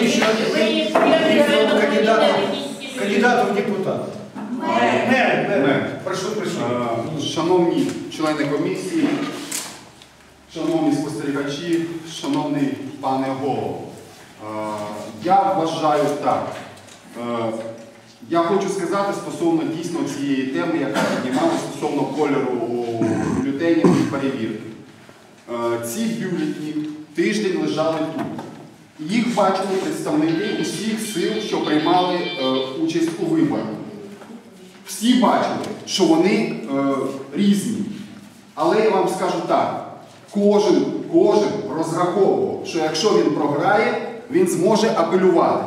еще Вы один эксперты, кандидатов, вы кандидатов в депутаты. Мэр, мэр, Мэр. прошу прощения. Е, Шановні члени комісії, шановні спостерігачі, шановний пане голово, е, я вважаю так. Е, Я хочу сказати стосовно дійсно цієї теми, яка піднімалася стосовно кольору бюлетенів і перевірки. Е, Ці бюлетні тиждень лежали тут. Їх бачили представники усіх сил, що приймали е, участь у виборах. Всі бачили, що вони е, різні. Але я вам скажу так: кожен, кожен розраховував, що якщо він програє, він зможе апелювати.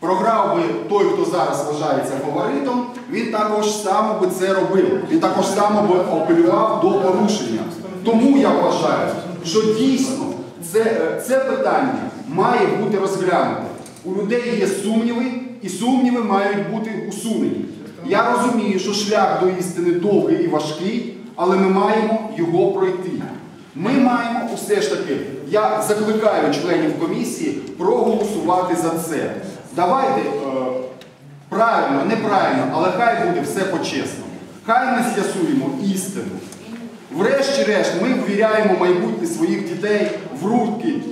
Програв би той, хто зараз вважається фаворитом, він також само би це робив. Він також само би апелював до порушення. Тому я вважаю, що дійсно це, е, це питання має бути розглянуте. У людей є сумніви, і сумніви мають бути усунені. Я розумію, що шлях до істини довгий і важкий, але ми маємо його пройти. Ми маємо усе ж таки, я закликаю членів комісії проголосувати за це. Давайте е, правильно, неправильно, але хай буде все по-чесному. Хай ми з'ясуємо істину. Врешті-решт, ми ввіряємо майбутнє своїх дітей в руки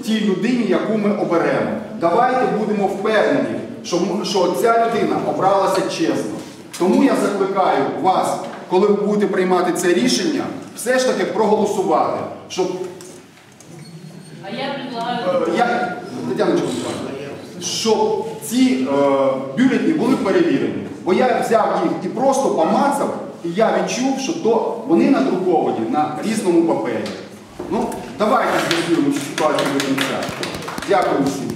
тій людині, яку ми оберемо. Давайте будемо впевнені, що, що ця людина обралася чесно. Тому я закликаю вас, коли ви будете приймати це рішення, все ж таки проголосувати, щоб А я предлагаю... Е, Я, Тетяна щоб ці е, бюлетні були перевірені. Бо я взяв їх і просто помацав, і я відчув, що то вони надруковані на різному папері. Ну, давайте з'ясуємо ситуацію до кінця. Дякую всім.